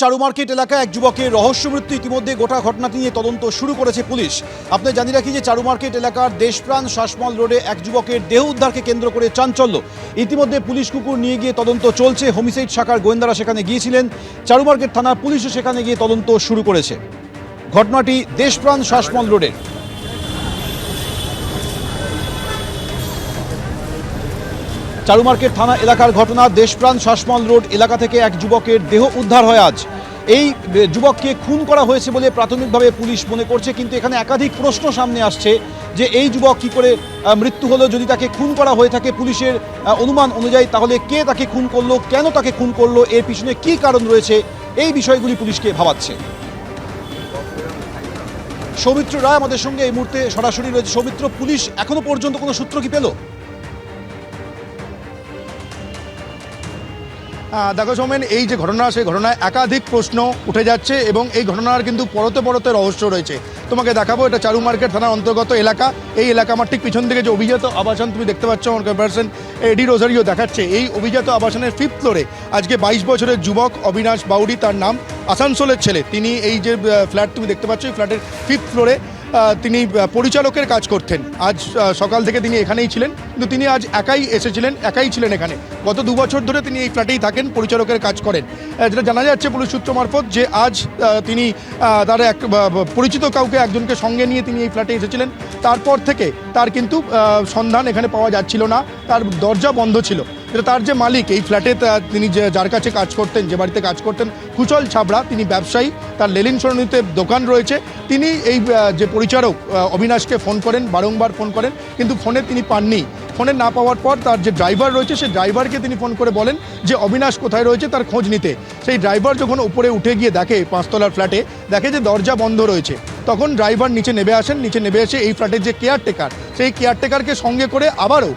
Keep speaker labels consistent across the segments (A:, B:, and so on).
A: চারু market এলাকায় এক যুবকের রহস্য মৃত্যু ইতিমধ্যে গোটা ঘটনাটি নিয়ে তদন্ত শুরু করেছে পুলিশ। আপনি জানিয়ে রাখি যে চারু মার্কেট এলাকার দেশপ্রাণ শ্বাসমল রোডে এক যুবকের দেহ উদ্ধারকে কেন্দ্র করে চাঞ্চল্য। ইতিমধ্যে পুলিশ কুকুর নিয়ে গিয়ে তদন্ত চলছে। হোমিসাইড শাখার গোয়েন্দারা সেখানে গিয়েছিলেন। চারু মার্কেট থানার পুলিশও সেখানে গিয়ে তদন্ত শুরু করেছে। ঘটনাটি দেশপ্রাণ শ্বাসমল রোডের। চারু মার্কেট থানা এলাকার ঘটনা, দেশপ্রাণ শাসমল রোড এলাকা থেকে এক যুবকের দেহ উদ্ধার হয় আজ। এই যুবককে খুন করা হয়েছে বলে প্রাথমিকভাবে পুলিশ মনে করছে, কিন্তু এখানে একাধিক প্রশ্ন সামনে আসছে যে এই যুবক কি করে মৃত্যু হলো। যদি তাকে খুন করা হয়ে থাকে পুলিশের অনুমান অনুযায়ী তাহলে কে তাকে খুন করল, কেন তাকে খুন করল, এর পিছনে কি কারণ রয়েছে, এই বিষয়গুলি পুলিশকে ভাবাচ্ছে। সৌমিত্র রায় আমাদের সঙ্গে এই মুহূর্তে সরাসরি রয়েছে। সৌমিত্র, পুলিশ এখনও পর্যন্ত কোনো সূত্র কি পেল?
B: দেখো সৌমেন, এই যে ঘটনা, সেই ঘটনায় একাধিক প্রশ্ন উঠে যাচ্ছে এবং এই ঘটনার কিন্তু পরতে পরতে রহস্য রয়েছে। তোমাকে দেখাবো, এটা চারু মার্কেট থানার অন্তর্গত এলাকা। এই এলাকা আমার ঠিক পিছন থেকে যে অভিজাত আবাসন, তুমি দেখতে পাচ্ছ আমার কম্পারিসন এডি রোজারিও দেখাচ্ছে। এই অভিজাত আবাসনের ফিফথ ফ্লোরে আজকে বাইশ বছরের যুবক অবিনাশ বাউরি তার নাম আসানসোলের ছেলে। তিনি এই যে ফ্ল্যাট তুমি দেখতে পাচ্ছ, এই ফ্ল্যাটের ফিফথ ফ্লোরে তিনি পরিচালকের কাজ করতেন। আজ সকাল থেকে তিনি এখানেই ছিলেন। কিন্তু তিনি আজ একাই এসেছিলেন, একাই ছিলেন এখানে। গত দু বছর ধরে তিনি এই ফ্ল্যাটেই থাকেন, পরিচালকের কাজ করেন। যেটা জানা যাচ্ছে পুলিশ সূত্র মারফত যে আজ তিনি তার এক পরিচিত কাউকে একজনকে সঙ্গে নিয়ে তিনি এই ফ্ল্যাটে এসেছিলেন। তারপর থেকে তার কিন্তু সন্ধান এখানে পাওয়া যাচ্ছিল না। তার দরজা বন্ধ ছিল। যেটা তার যে মালিক, এই ফ্ল্যাটে তিনি যে, যার কাছে কাজ করতেন, যে বাড়িতে কাজ করতেন, কুচল ছাবড়া, তিনি ব্যবসায়ী, তার লেলিন সরণিতে দোকান রয়েছে। তিনি এই যে পরিচারক অবিনাশকে ফোন করেন, বারংবার ফোন করেন, কিন্তু ফোনে তিনি পাননি। ফোনে না পাওয়ার পর তার যে ড্রাইভার রয়েছে সেই ড্রাইভারকে তিনি ফোন করে বলেন যে অবিনাশ কোথায় রয়েছে, তার খোঁজ নিতে। সেই ড্রাইভার যখন উপরে উঠে গিয়ে দেখে পাঁচতলার ফ্ল্যাটে, দেখে যে দরজা বন্ধ রয়েছে। তখন ড্রাইভার নিচে নেমে আসেন, নিচে নেমে এসে এই ফ্ল্যাটের যে কেয়ারটেকার, সেই কেয়ারটেকারকে সঙ্গে করে আবারও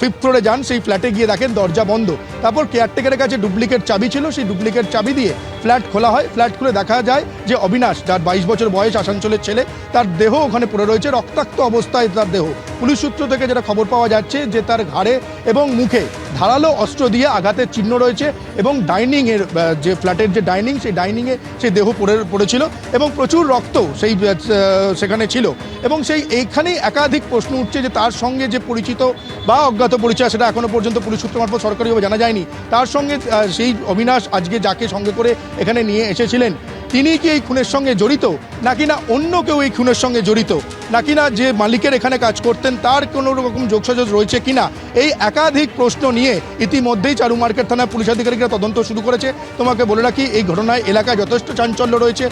B: ফিফথ ফ্লোরে যান, সেই ফ্ল্যাটে গিয়ে দেখেন দরজা বন্ধ। তারপর কেয়ারটেকারের কাছে ডুপ্লিকেট চাবি ছিল, সেই ডুপ্লিকেট চাবি দিয়ে ফ্ল্যাট খোলা হয়। ফ্ল্যাট খুলে দেখা যায় যে অবিনাশ, যার বাইশ বছর বয়স আসানসোলের ছেলে, তার দেহ ওখানে পড়ে রয়েছে, রক্তাক্ত অবস্থায় তার দেহ। পুলিশ সূত্র থেকে যেটা খবর পাওয়া যাচ্ছে যে তার ঘাড়ে এবং মুখে ধারালো অস্ত্র দিয়ে আঘাতের চিহ্ন রয়েছে এবং ডাইনিংয়ের যে ফ্ল্যাটের যে ডাইনিং সেই ডাইনিংয়ে সেই দেহ পড়ে, পড়েছিল এবং প্রচুর রক্ত সেই সেখানে ছিল এবং সেই এইখানেই একাধিক প্রশ্ন উঠছে যে তার সঙ্গে যে পরিচিত বা অজ্ঞাত পরিচয়, সেটা এখনও পর্যন্ত পুলিশ সূত্র মারফত সরকারিভাবে জানা যায়নি। তার সঙ্গে সেই অবিনাশ আজকে যাকে সঙ্গে করে এখানে নিয়ে এসেছিলেন তিনি কি এই খুনের সঙ্গে জড়িত? নাকি না অন্য কেউ এই খুনের সঙ্গে জড়িত? নাকি না যে মালিকের এখানে কাজ করতেন, তার কোনো রকম যোগসাযোগ রয়েছে কিনা? এই একাধিক প্রশ্ন নিয়ে ইতিমধ্যেই চারু মার্কেট থানার পুলিশ আধিকারিকরা তদন্ত শুরু করেছে। তোমাকে বলে রাখি, এই ঘটনায় এলাকায় যথেষ্ট চাঞ্চল্য রয়েছে।